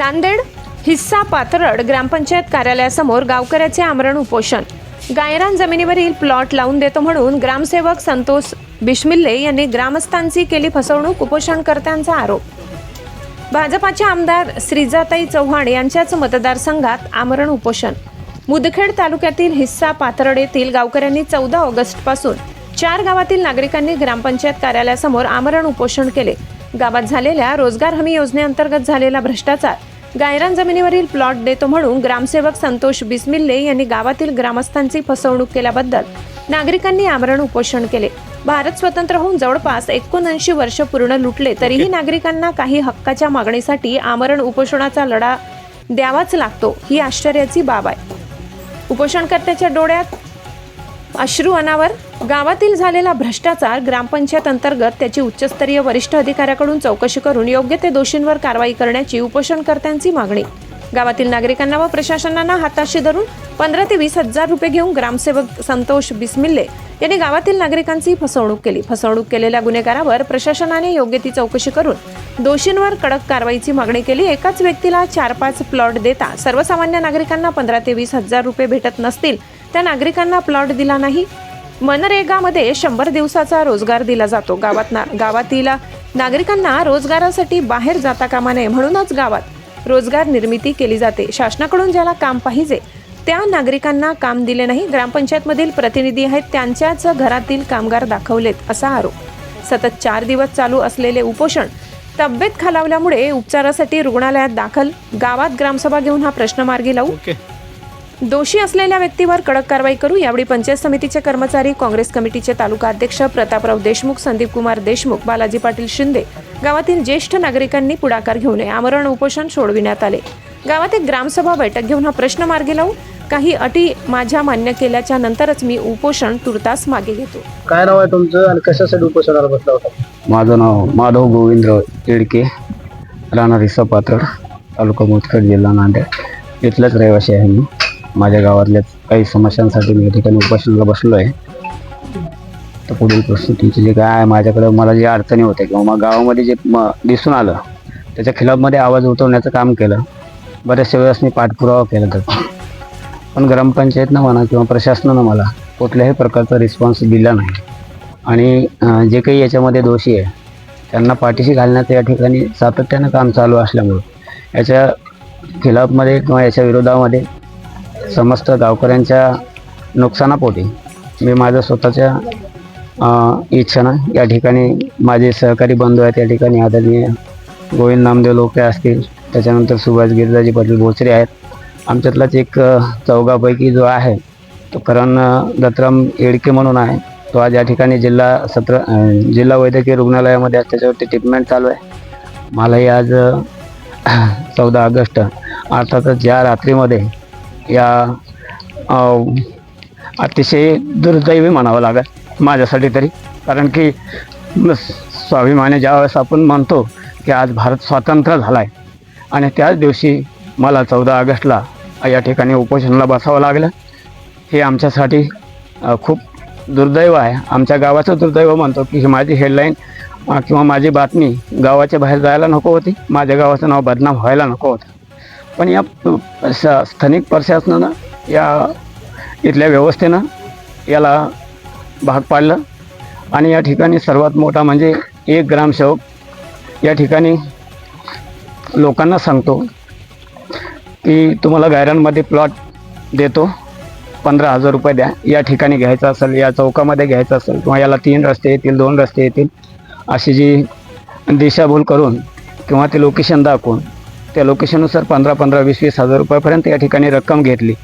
नांदेड हिस्सा पाथरड ग्रामपंचायत कार्यालयासमोर गावकऱ्याचे आमरण उपोषण. गायरान जमिनीवरील प्लॉट लावून देतो म्हणून ग्रामसेवक संतोष बिश्मिल्ले यांनी ग्रामस्थांची केली फसवणूक उपोषणकर्त्यांचा आरोप. भाजपाचे आमदार श्रीजाताई चव्हाण यांच्याच मतदारसंघात आमरण उपोषण. मुदखेड तालुक्यातील हिस्सा पाथरड येथील गावकऱ्यांनी चौदा ऑगस्टपासून चार गावातील नागरिकांनी ग्रामपंचायत कार्यालयासमोर आमरण उपोषण केले. गावात झालेल्या रोजगार हमी योजनेअंतर्गत झालेला भ्रष्टाचार गायरान जमिनीवरील प्लॉट देतो म्हणून ग्रामसेवक संतोष बिस्मिल्ले यांनी गावातील ग्रामस्थांची फसवणूक केल्याबद्दल नागरिकांनी आमरण उपोषण केले. भारत स्वतंत्र होऊन जवळपास एकोणऐंशी वर्ष पूर्ण लुटले तरीही नागरिकांना काही हक्काच्या मागणीसाठी आमरण उपोषणाचा लढा द्यावाच लागतो ही आश्चर्याची बाब आहे. उपोषणकर्त्याच्या डोळ्यात अश्रू अनावर गावातील झालेला भ्रष्टाचार ग्रामपंचायत अंतर्गत त्याची उच्चस्तरीय वरिष्ठ अधिकाऱ्याकडून चौकशी करून योग्य ते दोषींवर कारवाई करण्याची उपोषणकर्त्यांची मागणी. गावातील नागरिकांना व प्रशासनांना हाताशी धरून पंधरा ते वीस हजार रुपये घेऊन ग्रामसेवक संतोष बिस्मिल्ले यांनी गावातील नागरिकांची फसवणूक केली. फसवणूक केलेल्या गुन्हेगारावर प्रशासनाने योग्य ती चौकशी करून दोषींवर कडक कारवाईची मागणी केली. एकाच व्यक्तीला चार पाच प्लॉट देता सर्वसामान्य नागरिकांना पंधरा ते वीस हजार रुपये भेटत नसतील. त्या नागरिकांना प्लॉट दिला नाही. मनरेगामध्ये शंभर दिवसाचा रोजगार दिला जातो. गावात ना गावातील नागरिकांना रोजगारासाठी बाहेर जाता कामा नये म्हणूनच गावात रोजगार निर्मिती केली जाते. शासनाकडून ज्याला काम पाहिजे त्या नागरिकांना काम दिले नाही. ग्रामपंचायतमधील प्रतिनिधी आहेत त्यांच्याच घरातील कामगार दाखवलेत असा आरोप. सतत चार दिवस चालू असलेले उपोषण तब्येत खालावल्यामुळे उपचारासाठी रुग्णालयात दाखल. गावात ग्रामसभा घेऊन हा प्रश्न मार्गी लावू. okay. दोषी असलेल्या व्यक्तीवर कडक कारवाई करू. यावेळी पंचायत समितीचे कर्मचारी काँग्रेस कमिटीचे तालुका अध्यक्ष प्रतापराव देशमुख संदीप कुमार देशमुख बालाजी पाटील शिंदे गावातील ज्येष्ठ नागरिकांनी पुढाकार घेऊन आमरण उपोषण सोडविण्यात आले. गावात एक ग्रामसभा बैठक घेऊन हा प्रश्न मार्गी लावू. काही अटी माझ्या मान्य केल्याच्या नंतरच मी उपोषण तुर्तास मागे घेतो. काय नाव आहे तुमचं आणि कशासाठी उपोषणाला बसला होता? माझं नाव माधव गोविंद्र येडके राहणार पात्रड तालुका मुदखेड जिल्हा नांदेड. इथलंच रहिवासी आहे मी. माझ्या गावातल्या काही समस्यांसाठी मी या ठिकाणी उपोषणाला बसलो आहे. तर पुढील परिस्थितीचे जे काय आहे माझ्याकडं मला जे अडचणी होत्या किंवा मग गावामध्ये जे म दिसून आलं त्याच्या खिलाफमध्ये आवाज उतरवण्याचं काम केलं. बऱ्याचशा वेळेस मी पाठपुरावा केला तर. पण ग्रामपंचायतनं म्हणा किंवा प्रशासनानं मला कुठल्याही प्रकारचा रिस्पॉन्स दिला नाही. आणि जे काही याच्यामध्ये दोषी आहे त्यांना पाठीशी घालण्याचं या ठिकाणी सातत्यानं काम चालू असल्यामुळं याच्या खिलाफमध्ये किंवा याच्या विरोधामध्ये समस्त गावकऱ्यांच्या नुकसानापोटी मी माझ्या स्वतःच्या अं, इच्छेनं या ठिकाणी माझे सहकारी बंधू आहेत या ठिकाणी आदरणीय गोविंद नामदेव लोके असतील त्याच्यानंतर सुभाष गिरजाजी पाटील भोसरे आहेत. आमच्यातलाच एक चौघापैकी जो आहे तो करण दत्तराम येडके म्हणून आहे. तो आज या ठिकाणी जिल्हा सत्र जिल्हा वैद्यकीय रुग्णालयामध्ये आज त्याच्यावरती ट्रीटमेंट चालू आहे. मलाही आज चौदा ऑगस्ट अर्थातच ज्या रात्रीमध्ये या अतिशय दुर्दैवी म्हणावं लागेल माझ्यासाठी तरी. कारण की स्वाभिमाने स्वाभिमानी ज्यावेळेस आपण मानतो की आज भारत स्वातंत्र्य झाला आहे आणि त्याच दिवशी मला चौदा ऑगस्टला या ठिकाणी उपोषणाला बसावं लागलं हे आमच्यासाठी खूप दुर्दैव आहे. आमच्या गावाचं दुर्दैव म्हणतो की ही माझी हेडलाईन किंवा माझी बातमी गावाच्या बाहेर जायला नको होती. माझ्या गावाचं नाव बदनाम व्हायला नको होतं. पण या स- स्थानिक प्रशासनानं या इथल्या व्यवस्थेनं याला भाग पाडलं. आणि या ठिकाणी सर्वात मोठा म्हणजे एक ग्रामसेवक या ठिकाणी लोकांना सांगतो की तुम्हाला गायरांमध्ये प्लॉट देतो. पंधरा हजार रुपये द्या. या ठिकाणी घ्यायचं असेल या चौकामध्ये घ्यायचं असेल किंवा याला तीन रस्ते येतील दोन रस्ते येतील अशी जी दिशाभूल करून किंवा ते लोकेशन दाखवून त्या लोकेशननुसार पंधरा पंधरा वीस वीस हजार रुपयापर्यंत या ठिकाणी रक्कम घेतली.